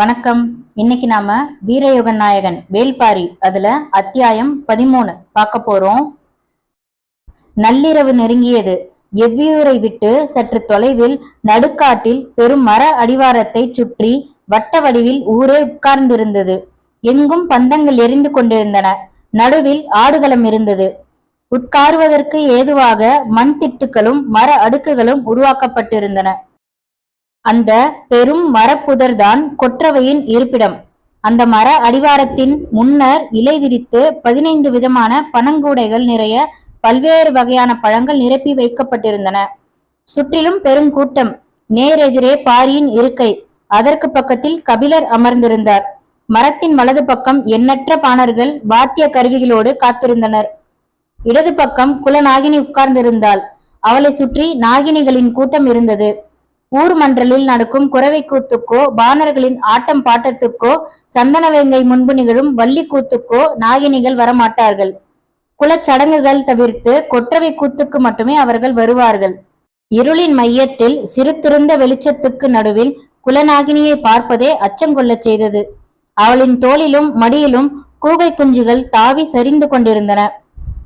வணக்கம். இன்னைக்கு நாம வீரயுகன் நாயகன் வேல்பாரி அதுல அத்தியாயம் பதிமூணு பார்க்க போறோம். நள்ளிரவு நெருங்கியது. எவ்வியூரை விட்டு சற்று தொலைவில் நடுக்காட்டில் பெரும் மர அடிவாரத்தை சுற்றி வட்ட வடிவில் ஊரே உட்கார்ந்திருந்தது. எங்கும் பந்தங்கள் எரிந்து கொண்டிருந்தன. நடுவில் ஆடுகளம் இருந்தது. உட்காருவதற்கு ஏதுவாக மண் திட்டுகளும் மர அடுக்குகளும் உருவாக்கப்பட்டிருந்தன. அந்த பெரும் மரப்புதர்தான் கொற்றவையின் இருப்பிடம். அந்த மர அடிவாரத்தின் முன்னர் இலை விரித்து பதினைந்து விதமான பனங்கூடைகள் நிறைய பல்வேறு வகையான பழங்கள் நிரப்பி வைக்கப்பட்டிருந்தன. சுற்றிலும் பெருங்கூட்டம் நேரெதிரே பாரியின் இருக்கை. அதற்கு பக்கத்தில் கபிலர் அமர்ந்திருந்தார். மரத்தின் வலது பக்கம் எண்ணற்ற பாணர்கள் வாத்திய கருவிகளோடு காத்திருந்தனர். இடது பக்கம் குலநாகினி உட்கார்ந்திருந்தாள். அவளை சுற்றி நாகினிகளின் கூட்டம் இருந்தது. ஊர் மன்றலில் நடக்கும் குறவை கூத்துக்கோ பாணர்களின் ஆட்டம் பாட்டத்துக்கோ சந்தனவேங்கை முன்பு நிகழும் வள்ளி கூத்துக்கோ நாகினிகள் வரமாட்டார்கள். குலச்சடங்குகள் தவிர்த்து கொற்றவை கூத்துக்கு மட்டுமே அவர்கள் வருவார்கள். இருளின் மையத்தில் சிறுத்திருந்த வெளிச்சத்துக்கு நடுவில் குலநாகினியை பார்ப்பதே அச்சங்கொள்ளச் செய்தது. அவளின் தோளிலும் மடியிலும் கூகை குஞ்சுகள் தாவி சரிந்து கொண்டிருந்தன.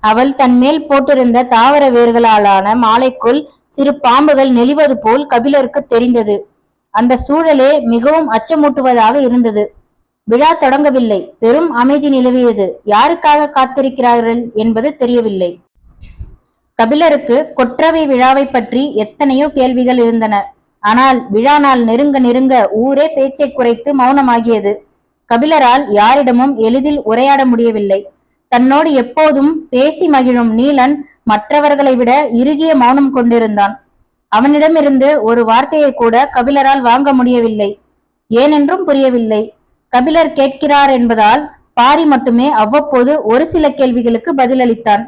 அவள் தன் மேல் போட்டிருந்த தாவர வேர்களாலான மாலைக்குள் சிறு பாம்புகள் நெளிவது போல் கபிலருக்கு தெரிந்தது. அந்த சூழலே மிகவும் அச்சமூட்டுவதாக இருந்தது. விழா தொடங்கவில்லை. பெரும் அமைதி நிலவியது. யாருக்காக காத்திருக்கிறார்கள் என்பது தெரியவில்லை. கபிலருக்கு கொற்றவை விழாவை பற்றி எத்தனையோ கேள்விகள் இருந்தன. ஆனால் விழா நாள் நெருங்க நெருங்க ஊரே பேச்சை குறைத்து மௌனமாகியது. கபிலரால் யாரிடமும் எளிதில் உரையாட முடியவில்லை. தன்னோடு எப்போதும் பேசி மகிழும் நீலன் மற்றவர்களை விட இறுகிய மௌனம் கொண்டிருந்தான். அவனிடமிருந்து ஒரு வார்த்தையை கூட கபிலரால் வாங்க முடியவில்லை. ஏனென்றும் புரியவில்லை. கபிலர் கேட்கிறார் என்பதால் பாரி மட்டுமே அவ்வப்போது ஒரு சில கேள்விகளுக்கு பதிலளித்தான்.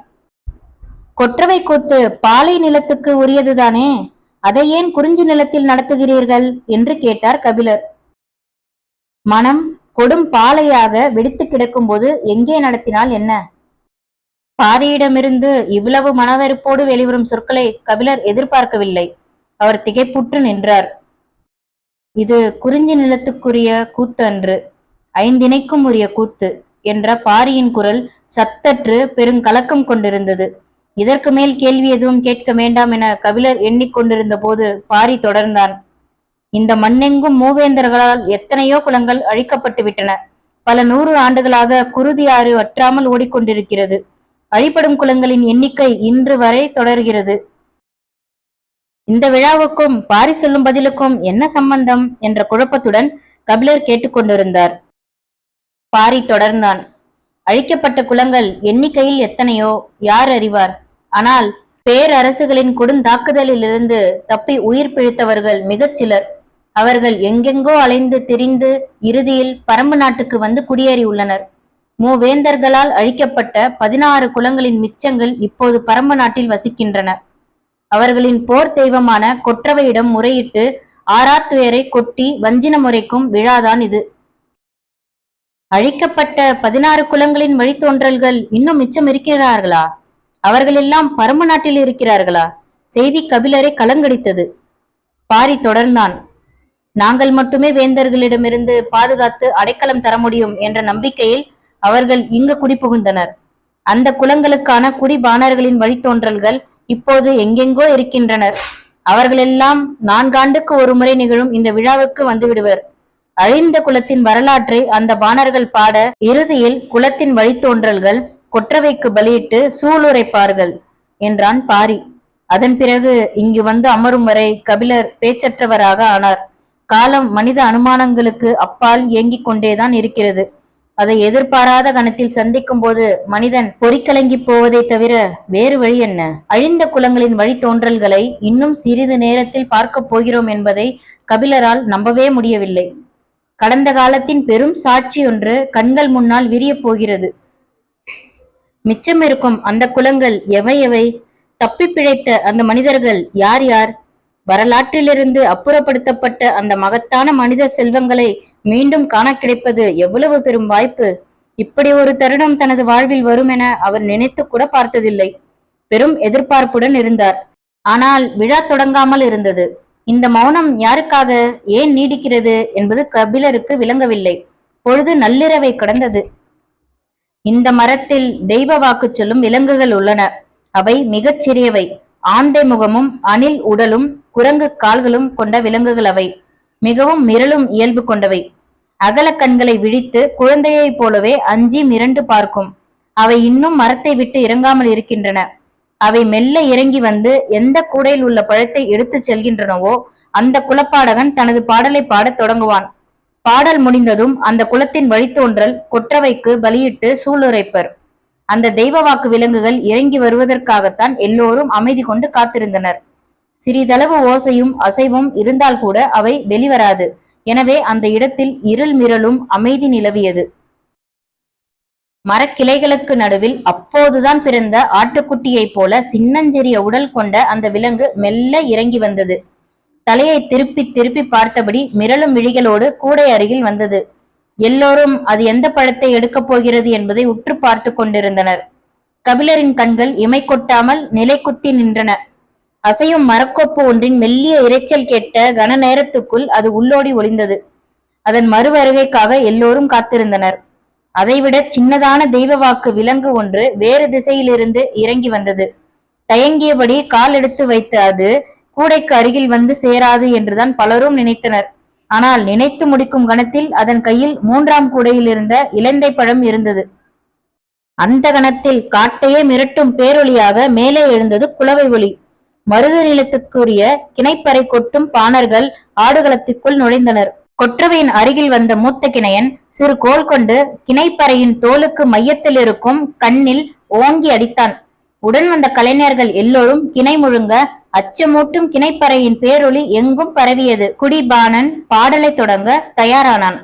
கொற்றவை கூத்து பாலை நிலத்துக்கு உரியதுதானே? அதை ஏன் குறிஞ்சி நிலத்தில் நடத்துகிறீர்கள்? என்று கேட்டார் கபிலர். மனம் கொடும் பாலையாக வெடித்து கிடக்கும்போது எங்கே நடத்தினால் என்ன? பாரியிடமிருந்து இவ்வளவு மனவெறுப்போடு வெளிவரும் சொற்களை கபிலர் எதிர்பார்க்கவில்லை. அவர் திகைப்புற்று நின்றார். இது குறிஞ்சி நிலத்துக்குரிய கூத்து அன்று ஐந்திணைக்கும் உரிய கூத்து என்ற பாரியின் குரல் சத்தற்று பெருங்கலக்கம் கொண்டிருந்தது. இதற்கு மேல் கேள்வி எதுவும் கேட்க வேண்டாம் என கபிலர் எண்ணிக்கொண்டிருந்த போது பாரி தொடர்ந்தான். இந்த மண்ணெங்கும் மூவேந்தர்களால் எத்தனையோ குளங்கள் அழிக்கப்பட்டு விட்டன. பல நூறு ஆண்டுகளாக குருதி ஆறு வற்றாமல் ஓடிக்கொண்டிருக்கிறது. அழிப்படும் குளங்களின் எண்ணிக்கை இன்று வரை தொடர்கிறது. இந்த விழாவுக்கும் பாரி சொல்லும் பதிலுக்கும் என்ன சம்பந்தம் என்ற குழப்பத்துடன் கபிலர் கேட்டுக்கொண்டிருந்தார். பாரி தொடர்ந்தான். அழிக்கப்பட்ட குளங்கள் எண்ணிக்கையில் எத்தனையோ? யார் அறிவார்? ஆனால் பேரரசுகளின் கொடுந்தாக்குதலிலிருந்து தப்பி உயிர் பிழைத்தவர்கள் மிகச் சிலர் அவர்கள் எங்கெங்கோ அலைந்து திரிந்து இறுதியில் பரம்பு நாட்டுக்கு வந்து குடியேறியுள்ளனர் மூவேந்தர்களால் அழிக்கப்பட்ட பதினாறு குலங்களின் மிச்சங்கள் இப்போது பரம்பு நாட்டில் வசிக்கின்றன. அவர்களின் போர் தெய்வமான கொற்றவையிடம் முறையிட்டு ஆறாத்துயரை கொட்டி வஞ்சின முறைக்கும் விழாதான் இது. அழிக்கப்பட்ட பதினாறு குலங்களின் வழித்தோன்றல்கள் இன்னும் மிச்சம் இருக்கிறார்களா அவர்களெல்லாம் பரம்பு நாட்டில் இருக்கிறார்களா? செய்தி கபிலரை கலங்கடித்தது. பாரி தொடர்ந்தான். நாங்கள் மட்டுமே வேந்தர்களிடமிருந்து பாதுகாத்து அடைக்கலம் தர முடியும் என்ற நம்பிக்கையில் அவர்கள் இங்கு குடிபுகுந்தனர். அந்த குலங்களுக்கான குடிபாணர்களின் வழித்தோன்றல்கள் இப்போது எங்கெங்கோ இருக்கின்றனர். அவர்களெல்லாம் நான்காண்டுக்கு ஒரு முறை நிகழும் இந்த விழாவுக்கு வந்துவிடுவர். அழிந்த குலத்தின் வரலாற்றை அந்த பாணர்கள் பாட இறுதியில் குலத்தின் வழித்தோன்றல்கள் கொற்றவைக்கு பலியிட்டு சூளுரைப்பார்கள் என்றான் பாரி. அதன் பிறகு இங்கு வந்து அமரும் வரை கபிலர் பேச்சற்றவராக ஆனார். காலம் மனித அனுமானங்களுக்கு அப்பால் இயங்கிக் கொண்டேதான் இருக்கிறது. அதை எதிர்பாராத கணத்தில் சந்திக்கும் போது மனிதன் பொறிக்கலங்கி போவதை தவிர வேறு வழி என்ன? அழிந்த குலங்களின் வழித்தோன்றல்களை இன்னும் சிறிது நேரத்தில் பார்க்க போகிறோம் என்பதை கபிலரால் நம்பவே முடியவில்லை. கடந்த காலத்தின் பெரும் சாட்சி ஒன்று கண்கள் முன்னால் விரியப் போகிறது. மிச்சம் இருக்கும் அந்த குலங்கள் எவை எவை? தப்பி பிழைத்த அந்த மனிதர்கள் யார் யார்? வரலாற்றிலிருந்து அப்புறப்படுத்தப்பட்ட அந்த மகத்தான மனித செல்வங்களை மீண்டும் காண கிடைப்பது எவ்வளவு பெரும் வாய்ப்பு? இப்படி ஒரு தருணம் தனது வாழ்வில் வரும் என அவர் நினைத்து கூட பார்த்ததில்லை. பெரும் எதிர்பார்ப்புடன் இருந்தார். ஆனால் விழா தொடங்காமல் இருந்தது. இந்த மௌனம் யாருக்காக ஏன் நீடிக்கிறது என்பது கபிலருக்கு விளங்கவில்லை. பொழுது நள்ளிரவை கடந்தது. இந்த மரத்தில் தெய்வ வாக்கு சொல்லும் விலங்குகள் உள்ளன. அவை மிகச் சிறியவை ஆந்தை முகமும் அணில் உடலும் குரங்கு கால்களும் கொண்ட விலங்குகள் அவை மிகவும் மிரளும் இயல்பு கொண்டவை. அகல கண்களை விழித்து குழந்தையைப் போலவே அஞ்சி மிரண்டு பார்க்கும். அவை இன்னும் மரத்தை விட்டு இறங்காமல் இருக்கின்றன. அவை மெல்ல இறங்கி வந்து எந்த கூடையில் உள்ள பழத்தை எடுத்துச் செல்கின்றனவோ அந்த குலப்பாடகன் தனது பாடலை பாடத் தொடங்குவான். பாடல் முடிந்ததும் அந்த குலத்தின் வழித்தோன்றல் கொற்றவைக்கு பலியிட்டு சூளுரைப்பர். அந்த தெய்வ வாக்கு விலங்குகள் இறங்கி வருவதற்காகத்தான் எல்லோரும் அமைதி கொண்டு காத்திருந்தனர். சிறிதளவு ஓசையும் அசைவும் இருந்தால் கூட அவை வெளிவராது. எனவே அந்த இடத்தில் இருள் மிரளும் அமைதி நிலவியது. மரக்கிளைகளுக்கு நடுவில் அப்போதுதான் பிறந்த ஆட்டுக்குட்டியைப் போல சின்னஞ்சிறிய உடல் கொண்ட அந்த விலங்கு மெல்ல இறங்கி வந்தது. தலையை திருப்பி திருப்பி பார்த்தபடி மிரளும் விழிகளோடு கூடை அருகில் வந்தது. எல்லோரும் அது எந்த பழத்தை எடுக்கப் போகிறது என்பதை உற்று பார்த்து கொண்டிருந்தனர். கபிலரின் கண்கள் இமை கொட்டாமல் நிலை குத்தி நின்றன. அசையும் மரக்கொப்பு ஒன்றின் மெல்லிய இரைச்சல் கேட்ட கன நேரத்துக்குள் அது உள்ளோடி ஒளிந்தது. அதன் மறு வருகைக்காக எல்லோரும் காத்திருந்தனர். அதைவிட சின்னதான தெய்வ வாக்கு விலங்கு ஒன்று வேறு திசையிலிருந்து இறங்கி வந்தது. தயங்கியபடி கால் எடுத்து வைத்த அது கூடைக்கு அருகில் வந்து சேராது என்றுதான் பலரும் நினைத்தனர். ஆனால் நினைத்து முடிக்கும் கணத்தில் அதன் கையில் மூன்றாம் கூடையில் இருந்த இலந்தை பழம் இருந்தது. அந்த கணத்தில் காட்டையே மிரட்டும் பேரொளியாக மேலே எழுந்தது குளவை ஒளி. மருது நிலத்துக்குரிய கிணைப்பறை கொட்டும் பாணர்கள் ஆடுகளத்திற்குள் நுழைந்தனர். கொற்றவையின் அருகில் வந்த மூத்த கிணையன் சிறு கோல் கொண்டு கிணைப்பறையின் தோலுக்கு மையத்தில் இருக்கும் கண்ணில் ஓங்கி அடித்தான். உடன் வந்த கலைஞர்கள் எல்லோரும் கிணை முழுங்க அச்சமூட்டும் கிணைப்பறையின் பேரொளி எங்கும் பரவியது. குடிபாணன் பாடலை தொடங்க தயாரானான்.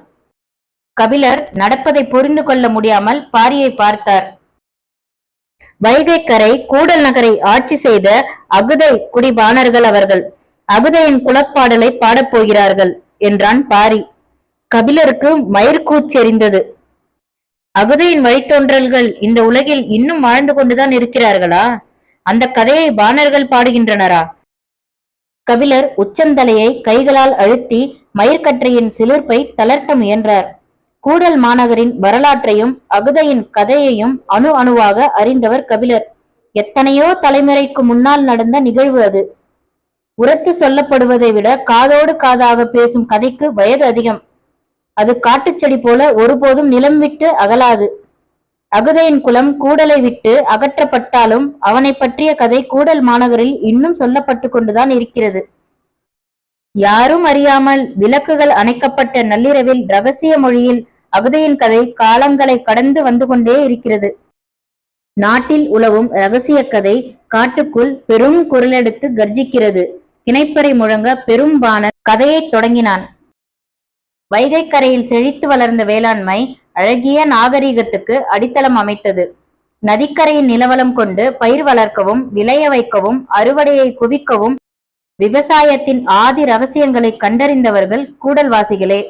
கபிலர் நடப்பதை புரிந்து கொள்ள முடியாமல் பாரியை பார்த்தார். வைகைக்கரை கூடல் நகரை ஆட்சி செய்த அகுதை குடிபாணர்கள் அவர்கள் அகுதையின் குலப்பாடலை பாடப் போகிறார்கள் என்றான் பாரி. கபிலருக்கு மயிர்கூச்செறிந்தது அகுதையின் வழித்தோன்றல்கள் இந்த உலகில் இன்னும் வாழ்ந்து கொண்டுதான் இருக்கிறார்களா? அந்த கதையை பாணர்கள் பாடுகின்றனரா? கபிலர் உச்சந்தலையை கைகளால் அழுத்தி மயிர்கற்றையின் சிலிர்ப்பை தளர்த்த முயன்றார். கூடல் மாநகரின் வரலாற்றையும் அகுதையின் கதையையும் அணு அணுவாக அறிந்தவர் கபிலர். எத்தனையோ தலைமுறைக்கு முன்னால் நடந்த நிகழ்வு அது. உரத்து சொல்லப்படுவதை விட காதோடு காதாக பேசும் கதைக்கு வயது அதிகம். அது காட்டுச்செடி போல ஒருபோதும் நிலம் விட்டு அகலாது. அகுதையின் குலம் கூடலை விட்டு அகற்றப்பட்டாலும் அவனை பற்றிய கதை கூடல் மாநகரில் இன்னும் சொல்லப்பட்டு கொண்டுதான் இருக்கிறது. யாரும் அறியாமல் விளக்குகள் அணைக்கப்பட்ட நள்ளிரவில் ரகசிய மொழியில் அகுதையின் கதை காலங்களை கடந்து வந்து கொண்டே இருக்கிறது. நாட்டில் உலவும் ரகசிய கதை காட்டுக்குள் பெரும் குரலெடுத்து கர்ஜிக்கிறது. கிணைப்பறை முழங்க பெரும் பெரும்பான கதையை தொடங்கினான். வைகைக்கரையில் செழித்து வளர்ந்த வேளாண்மை அழகிய நாகரிகத்துக்கு அடித்தளம் அமைத்தது. நதிக்கரையின் நிலவளம் கொண்டு பயிர் வளர்க்கவும் விளைய வைக்கவும் அறுவடையை குவிக்கவும் விவசாயத்தின் ஆதி ரகசியங்களை கண்டறிந்தவர்கள் கூடல்வாசிகளே.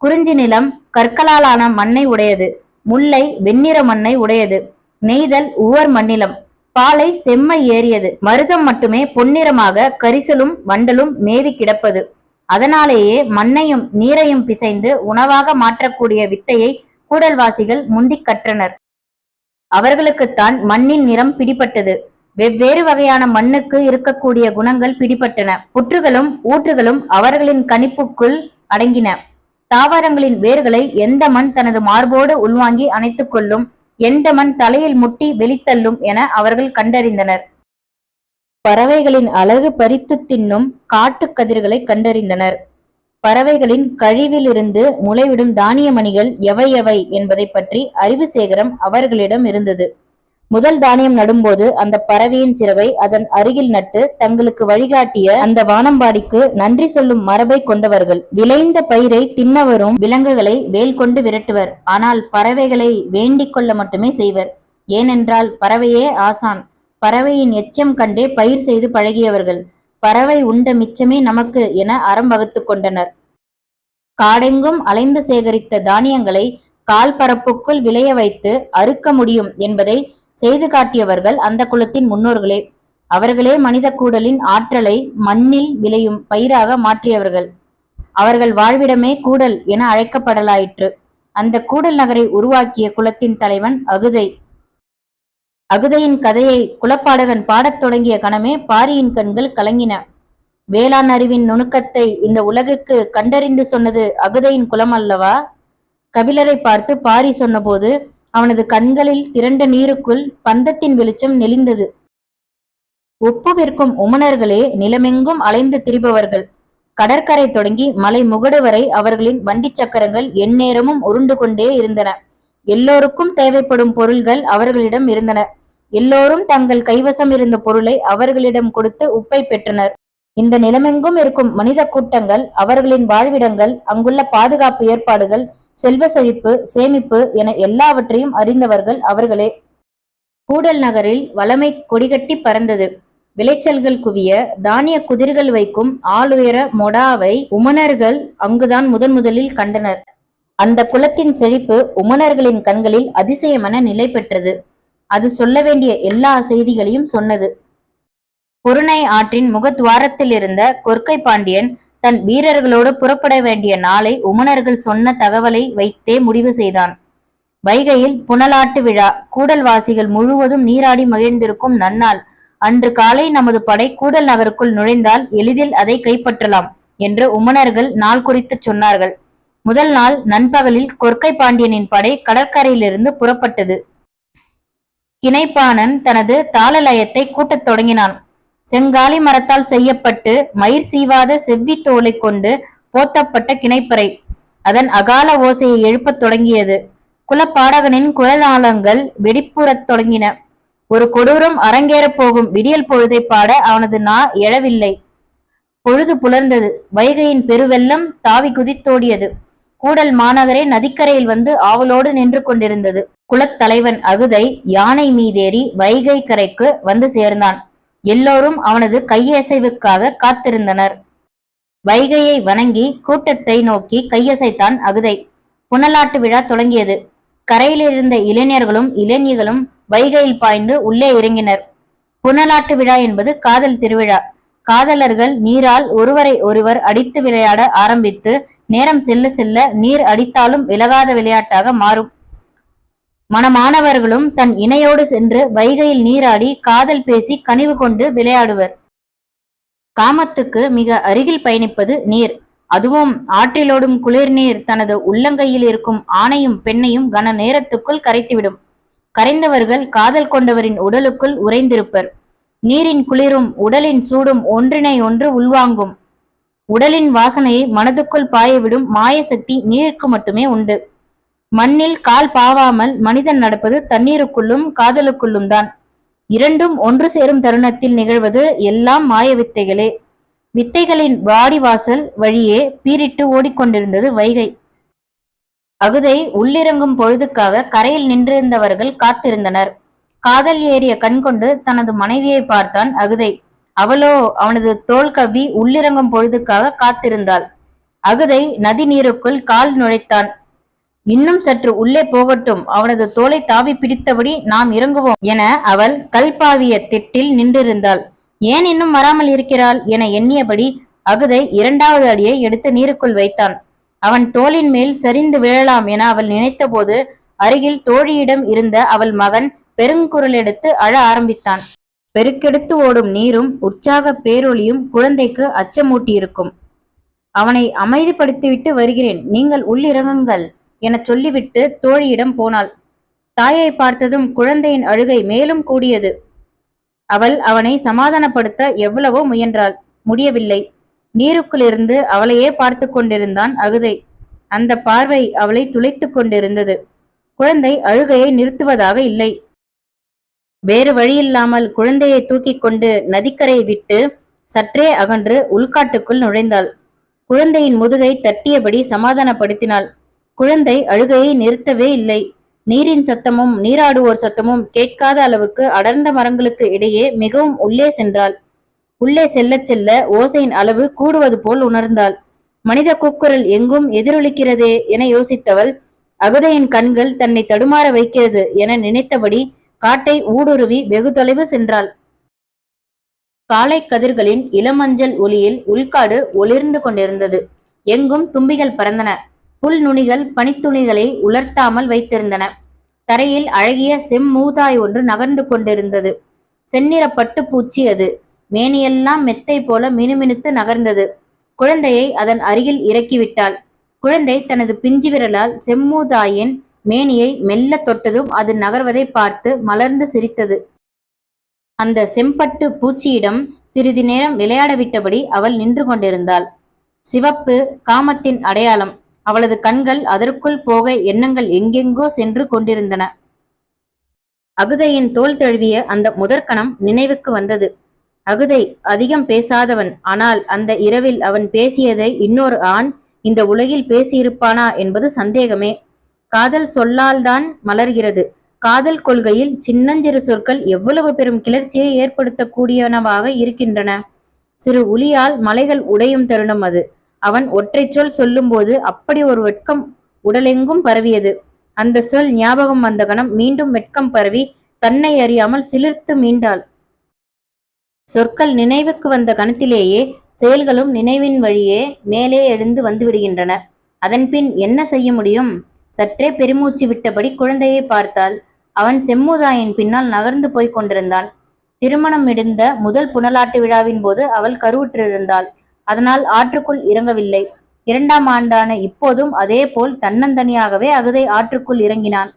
குறிஞ்சி நிலம் கற்களாலான மண்ணை உடையது. முல்லை வெண்ணிற மண்ணை உடையது. நெய்தல் உவர் மண்ணிலம். பாலை செம்மை ஏறியது. மருதம் மட்டுமே பொன்னிறமாக கரிசலும் வண்டலும் மேவி கிடப்பது. அதனாலேயே மண்ணையும் நீரையும் பிசைந்து உணவாக மாற்றக்கூடிய வித்தையை கூடல்வாசிகள் முந்திக் கற்றனர். அவர்களுக்குத்தான் மண்ணின் நிறம் பிடிபட்டது. வெவ்வேறு வகையான மண்ணுக்கு இருக்கக்கூடிய குணங்கள் பிடிபட்டன. புற்றுகளும் ஊற்றுகளும் அவர்களின் கணிப்புக்குள் அடங்கின. தாவரங்களின் வேர்களை எந்த மண் தனது மார்போடு உள்வாங்கி அணைத்துக் கொள்ளும் எந்த மண் தலையில் முட்டி வெளித்தள்ளும் என அவர்கள் கண்டறிந்தனர். பறவைகளின் அழகு பறித்து தின்னும் காட்டுக் கதிர்களை கண்டறிந்தனர். பறவைகளின் கழிவிலிருந்து முளைவிடும் தானிய மணிகள் எவை எவை என்பதை பற்றி அறிவு சேகரம் அவர்களிடம் இருந்தது. முதல் தானியம் நடும்போது அந்த பறவையின் சிறவை அதன் அருகில் நட்டு தங்களுக்கு வழிகாட்டிய அந்த வானம்பாடிக்கு நன்றி சொல்லும் மரபை கொண்டவர்கள். விளைந்த பயிரை தின்னவரும் விலங்குகளை வேல் கொண்டு விரட்டுவர். ஆனால் பறவைகளை வேண்டிக் கொள்ள மட்டுமே செய்வர். ஏனென்றால் பறவையே ஆசான். பறவையின் எச்சம் கண்டே பயிர் செய்து பழகியவர்கள். பறவை உண்ட மிச்சமே நமக்கு என அறம் வகுத்து கொண்டனர். காடெங்கும் அலைந்து சேகரித்த தானியங்களை கால் பரப்புக்குள் விளைய வைத்து அறுக்க முடியும் என்பதை செய்து காட்டியவர்கள் அந்த குலத்தின் முன்னோர்களே. அவர்களே மனித கூடலின் ஆற்றலை மண்ணில் விளையும் பயிராக மாற்றியவர்கள். அவர்கள் வாழ்விடமே கூடல் என அழைக்கப்படலாயிற்று. அந்த கூடல் நகரை உருவாக்கிய குலத்தின் தலைவன் அகுதை. அகுதையின் கதையை குலப்பாடகன் பாடத் தொடங்கிய கணமே பாரியின் கண்கள் கலங்கின. வேளாண் அறிவின் நுணுக்கத்தை இந்த உலகுக்கு கண்டறிந்து சொன்னது அகுதையின் குலம் அல்லவா கபிலரை பார்த்து பாரி சொன்னபோது அவனது கண்களில் திரண்ட நீருக்குள் பந்தத்தின் வெளிச்சம் நெளிந்தது. ஒப்பு விற்கும் உமணர்களே நிலமெங்கும் அலைந்து திரிபவர்கள். கடற்கரை தொடங்கி மலை முகடு வரை அவர்களின் வண்டி சக்கரங்கள் எந்நேரமும் உருண்டு கொண்டே இருந்தன. எல்லோருக்கும் தேவைப்படும் பொருள்கள் அவர்களிடம் இருந்தன. எல்லோரும் தங்கள் கைவசம் இருந்த பொருளை அவர்களிடம் கொடுத்து உப்பை பெற்றனர். இந்த நிலமெங்கும் இருக்கும் மனித கூட்டங்கள் அவர்களின் வாழ்விடங்கள் அங்குள்ள பாதுகாப்பு ஏற்பாடுகள் செல்வ செழிப்பு சேமிப்பு என எல்லாவற்றையும் அறிந்தவர்கள் அவர்களே. கூடல் நகரில் வளமை கொடிகட்டி பறந்தது. விளைச்சல்கள் குவிய தானிய குதிர்கள் வைக்கும் ஆளுயர மொடாவை உமனர்கள் அங்குதான் முதன் முதலில் கண்டனர். அந்த குலத்தின் செழிப்பு உமனர்களின் கண்களில் அதிசயமென நிலை பெற்றது அது சொல்ல வேண்டிய எல்லா செய்திகளையும் சொன்னது. பொருணை ஆற்றின் முகத்வாரத்தில் இருந்த கொற்கை பாண்டியன் தன் வீரர்களோடு புறப்பட வேண்டிய நாளை உமனர்கள் சொன்ன தகவலை வைத்தே முடிவு செய்தான். வைகையில் புனலாட்டு விழா கூடல்வாசிகள் முழுவதும் நீராடி மகிழ்ந்திருக்கும் நன்னாள் அன்று காலை நமது படை கூடல் நகருக்குள் நுழைந்தால் எளிதில் அதை கைப்பற்றலாம் என்று உமனர்கள் நாள் குறித்து சொன்னார்கள். முதல் நாள் நண்பகலில் கொற்கை பாண்டியனின் படை கடற்கரையிலிருந்து புறப்பட்டது. கிணைப்பானன் தனது தாளலயத்தை கூட்டத் தொடங்கினான். செங்காலி மரத்தால் செய்யப்பட்டு மயிர் சீவாத செவ்வி தோலை கொண்டு போத்தப்பட்ட கிணைப்பறை. அதன் அகால ஓசையை எழுப்பத் தொடங்கியது. குலப்பாடகனின் குழநாளங்கள் வெடிப்புறத் தொடங்கின. ஒரு கொடூரம் அரங்கேறப் போகும் விடியல் பொழுதை பாட அவனது நா எழவில்லை. பொழுது புலர்ந்தது. வைகையின் பெருவெல்லம் தாவி குதித்தோடியது. கூடல் மாநகரே நதிக்கரையில் வந்து ஆவலோடு நின்று கொண்டிருந்தது. குலத்தலைவன் அகுதை யானை மீதேறி வைகை கரைக்கு வந்து சேர்ந்தான். எல்லோரும் அவனது கையசைவுக்காக காத்திருந்தனர். வைகையை வணங்கி கூட்டத்தை நோக்கி கையசைத்தான் அகுதை. புனலாட்டு விழா தொடங்கியது. கரையில் இருந்த இளைஞர்களும் இளைஞர்களும் வைகையில் பாய்ந்து உள்ளே இறங்கினர். புனலாட்டு விழா என்பது காதல் திருவிழா. காதலர்கள் நீரால் ஒருவரை ஒருவர் அடித்து விளையாட ஆரம்பித்து நேரம் செல்ல செல்ல நீர் அடித்தாலும் விலகாத விளையாட்டாக மாறும். மனமானவர்களும் தன் இணையோடு சென்று வைகையில் நீராடி காதல் பேசி கனிவு கொண்டு விளையாடுவர். காமத்துக்கு மிக அருகில் பயணிப்பது நீர். அதுவும் ஆற்றிலோடும் குளிர் நீர் தனது உள்ளங்கையில் இருக்கும் ஆணையும் பெண்ணையும் கன நேரத்துக்குள் கரைத்துவிடும். கரைந்தவர்கள் காதல் கொண்டவரின் உடலுக்குள் உறைந்திருப்பர். நீரின் குளிரும் உடலின் சூடும் ஒன்றினை ஒன்று உள்வாங்கும். உடலின் வாசனையை மனதுக்குள் பாயவிடும் மாய சக்தி நீருக்கு மட்டுமே உண்டு. மண்ணில் கால் பாவாமல் மனிதன் நடப்பது தண்ணீருக்குள்ளும் காதலுக்குள்ளும் தான். இரண்டும் ஒன்று சேரும் தருணத்தில் நிகழ்வது எல்லாம் மாய வித்தைகளே. வித்தைகளின் வாடிவாசல் வழியே பீரிட்டு ஓடிக்கொண்டிருந்தது வைகை. அகுதை உள்ளிறங்கும் பொழுதுக்காக கரையில் நின்றிருந்தவர்கள் காத்திருந்தனர். காதல் ஏறிய கண்கொண்டு தனது மனைவியை பார்த்தான் அகுதை. அவளோ அவனது தோல் கவ்வி உள்ளிறங்கும் பொழுதுக்காக காத்திருந்தாள். அகுதை நதி நீருக்குள் கால் நுழைத்தான். இன்னும் சற்று உள்ளே போகட்டும் அவனது தோலை தாவி பிடித்தபடி நாம் இறங்குவோம் என அவள் கல்பாவிய திட்டில் நின்றிருந்தாள். ஏன் இன்னும் வராமல் இருக்கிறாள் என எண்ணியபடி அகுதை இரண்டாவது அடியை எடுத்து நீருக்குள் வைத்தான். அவன் தோளின் மேல் சரிந்து விழலாம் என அவள் நினைத்தபோது அருகில் தோழியிடம் இருந்த அவள் மகன் பெருங்குரல் எடுத்து அழ ஆரம்பித்தான். பெருக்கெடுத்து ஓடும் நீரும் உற்சாக பேரொளியும் குழந்தைக்கு அச்சமூட்டியிருக்கும். அவனை அமைதிப்படுத்திவிட்டு வருகிறேன். நீங்கள் உள்ளிறங்குங்கள் எனச் சொல்லிவிட்டு தோழியிடம் போனாள். தாயை பார்த்ததும் குழந்தையின் அழுகை மேலும் கூடியது. அவள் அவனை சமாதானப்படுத்த எவ்வளவோ முயன்றாள். முடியவில்லை. நீருக்குள்ளிருந்து அவளையே பார்த்து கொண்டிருந்தான் அகுதை. அந்த பார்வை அவளை துளைத்துக் கொண்டிருந்தது. குழந்தை அழுகையை நிறுத்துவதாக இல்லை. வேறு வழியில்லாமல் குழந்தையை தூக்கி கொண்டு நதிக்கரை விட்டு சற்றே அகன்று உள்காட்டுக்குள் நுழைந்தாள். குழந்தையின் முதுகை தட்டியபடி சமாதானப்படுத்தினாள். குழந்தை அழுகையை நிறுத்தவே இல்லை. நீரின் சத்தமும் நீராடுவோர் சத்தமும் கேட்காத அளவுக்கு அடர்ந்த மரங்களுக்கு இடையே மிகவும் உள்ளே சென்றாள். உள்ளே செல்லச் செல்ல ஓசையின் அளவு கூடுவது போல் உணர்ந்தாள். மனித கூக்குரல் எங்கும் எதிரொலிக்கிறதே என யோசித்தவள் அகதையின் கண்கள் தன்னை தடுமாற வைக்கிறது என நினைத்தபடி காட்டை ஊடுருவி வெகு தொலைவு சென்றாள். காலை கதிர்களின் இளமஞ்சள் ஒளியில் உள்காடு ஒளிர்ந்து கொண்டிருந்தது. எங்கும் தும்பிகள் பறந்தன. புல் நுனிகள் பனித்துணிகளை உலர்த்தாமல் வைத்திருந்தன. தரையில் அழகிய செம்மூதாய் ஒன்று நகர்ந்து கொண்டிருந்தது. செந்நிற பட்டுப்பூச்சி அது. மேனியெல்லாம் மெத்தை போல மினுமினுத்து நகர்ந்தது. குழந்தையை அதன் அருகில் இறக்கிவிட்டாள். குழந்தை தனது பிஞ்சு விரலால் செம்மூதாயின் மேனியை மெல்ல தொட்டதும் அது நகர்வதை பார்த்து மலர்ந்து சிரித்தது. அந்த செம்பட்டு பூச்சியிடம் சிறிது நேரம் விளையாடவிட்டபடி அவள் நின்று கொண்டிருந்தாள். சிவப்பு காமத்தின் அடையாளம். அவளது கண்கள் அதற்குள் போக எண்ணங்கள் எங்கெங்கோ சென்று கொண்டிருந்தன. அகுதையின் தோல் தழுவிய அந்த முதற்கணம் நினைவுக்கு வந்தது. அகுதை அதிகம் பேசாதவன். ஆனால் அந்த இரவில் அவன் பேசியதை இன்னொரு ஆண் இந்த உலகில் பேசியிருப்பானா என்பது சந்தேகமே. காதல் சொல்லால்தான் மலர்கிறது. காதல் கொள்கையில் சின்னஞ்சிறு சொற்கள் எவ்வளவு பெரும் கிளர்ச்சியை ஏற்படுத்தக்கூடியனவாக இருக்கின்றன. சிறு உளியால் மலைகள் உடையும் தருணம் அது. அவன் ஒற்றை சொல் சொல்லும்போது அப்படி ஒரு வெட்கம் உடலெங்கும் பரவியது. அந்த சொல் ஞாபகம் வந்த கணம் மீண்டும் வெட்கம் பரவி தன்னை அறியாமல் சிலிர்த்து மீண்டாள். சொற்கள் நினைவுக்கு வந்த கணத்திலேயே செயல்களும் நினைவின் வழியே மேலே எழுந்து வந்துவிடுகின்றன அதன்பின் என்ன செய்ய முடியும்? சற்றே பெருமூச்சு விட்டபடி குழந்தையை பார்த்தாள். அவன் செம்முதாயின் பின்னால் நகர்ந்து போய்க் கொண்டிருந்தான். திருமணம் இடிந்த முதல் புனலாட்டு விழாவின் போது அவள் கருவுற்றிருந்தாள். அதனால் ஆற்றுக்குள் இறங்கவில்லை. இரண்டாம் ஆண்டான இப்போதும் அதே போல் தன்னந்தனியாகவே அகுதை ஆற்றுக்குள் இறங்கினான்.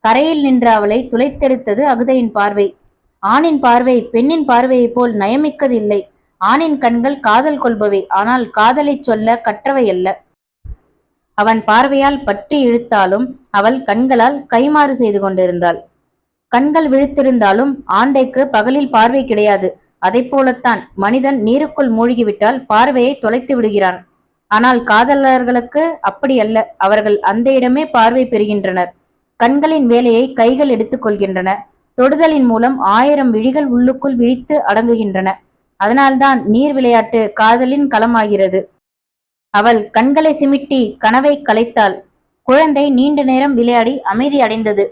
கரையில் நின்ற அவளை துளைத்தெடுத்தது அகுதையின் பார்வை. ஆணின் பார்வை பெண்ணின் பார்வையைப் போல் நயமிக்கதில்லை. ஆணின் கண்கள் காதல் கொள்பவை. ஆனால் காதலைச் சொல்ல கற்றவை அல்ல. அவன் பார்வையால் பற்றி இழுத்தாலும் அவள் கண்களால் கைமாறு செய்து கொண்டிருந்தாள். கண்கள் விழித்திருந்தாலும் ஆண்டைக்கு பகலில் பார்வை கிடையாது. அதை போலத்தான் மனிதன் நீருக்குள் மூழ்கிவிட்டால் பார்வையை தொலைத்து விடுகிறான். ஆனால் காதலர்களுக்கு அப்படி அல்ல. அவர்கள் அந்த இடமே பார்வை பெறுகின்றனர். கண்களின் வேலையை கைகள் எடுத்துக்கொள்கின்றன தொடுதலின் மூலம் ஆயிரம் விழிகள் உள்ளுக்குள் விழித்து அடங்குகின்றன. அதனால்தான் நீர் விளையாட்டு காதலின் களமாகிறது. அவள் கண்களை சிமிட்டி கனவை கலைத்தாள். குழந்தை நீண்ட நேரம் விளையாடி அமைதி அடைந்தது.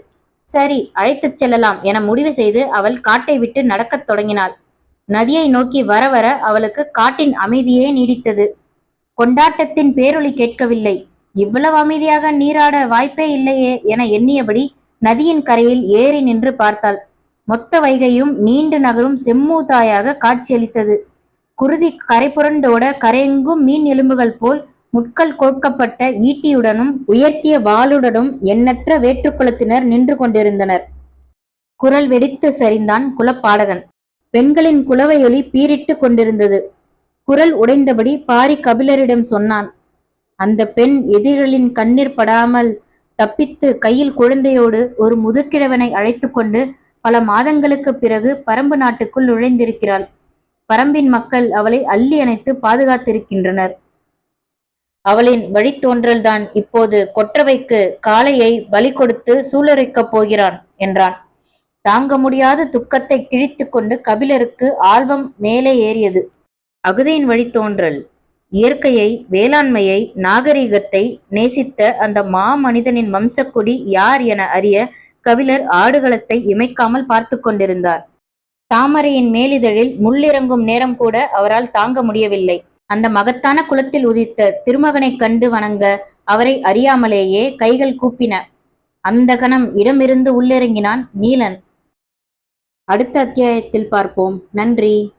சரி அழைத்துச் செல்லலாம் என முடிவு செய்து அவள் காட்டை விட்டு நடக்கத் தொடங்கினாள். நதியை நோக்கி வர வர அவளுக்கு காட்டின் அமைதியே நீடித்தது. கொண்டாட்டத்தின் பேரொளி கேட்கவில்லை. இவ்வளவு அமைதியாக நீராட வாய்ப்பே இல்லையே என எண்ணியபடி நதியின் கரையில் ஏறி நின்று பார்த்தாள். மொத்த வைகையும் நீண்டு நகரும் செம்மூதாயாக காட்சியளித்தது. குருதி கரை புரண்டோட கரையெங்கும் மீன் எலும்புகள் போல் முட்கள் கோட்கப்பட்ட ஈட்டியுடனும் உயர்த்திய வாளுடனும் எண்ணற்ற வேற்றுக்குலத்தினர் நின்று கொண்டிருந்தனர். குரல் வெடித்து சரிந்தான் குலப்பாடகன். பெண்களின் குலவையொலி பீரிட்டு கொண்டிருந்தது. குரல் உடைந்தபடி பாரி கபிலரிடம் சொன்னான் அந்த பெண் எதிரிகளின் கண்ணீர் படாமல் தப்பித்து கையில் குழந்தையோடு ஒரு முதுக்கிழவனை அழைத்து கொண்டு பல மாதங்களுக்கு பிறகு பரம்பு நாட்டுக்குள் நுழைந்திருக்கிறாள். பரம்பின் மக்கள் அவளை அள்ளி அணைத்து பாதுகாத்திருக்கின்றனர். அவளின் வழித்தோன்றல்தான் இப்போது கொற்றவைக்கு காளையை பலி கொடுத்து சூளுரைக்கப் போகிறான் என்றான். தாங்க முடியாத துக்கத்தை கிழித்து கொண்டு கபிலருக்கு ஆல்வம் மேலே ஏறியது. அகுதையின் வழித்தோன்றல் இயற்கையை வேளாண்மையை நாகரிகத்தை நேசித்த அந்த மாமனிதனின் வம்சக்குடி யார் என அறிய கபிலர் ஆடுகளத்தை இமைக்காமல் பார்த்து கொண்டிருந்தார். தாமரையின் மேலிதழில் முள்ளிறங்கும் நேரம் கூட அவரால் தாங்க முடியவில்லை. அந்த மகத்தான குலத்தில் உதித்த திருமகனைக் கண்டு வணங்க அவரை அறியாமலேயே கைகள் கூப்பின. அந்த கணம் இடமிருந்து உள்ளிறங்கினான் நீலன். அடுத்த அத்தியாயத்தில் பார்ப்போம். நன்றி.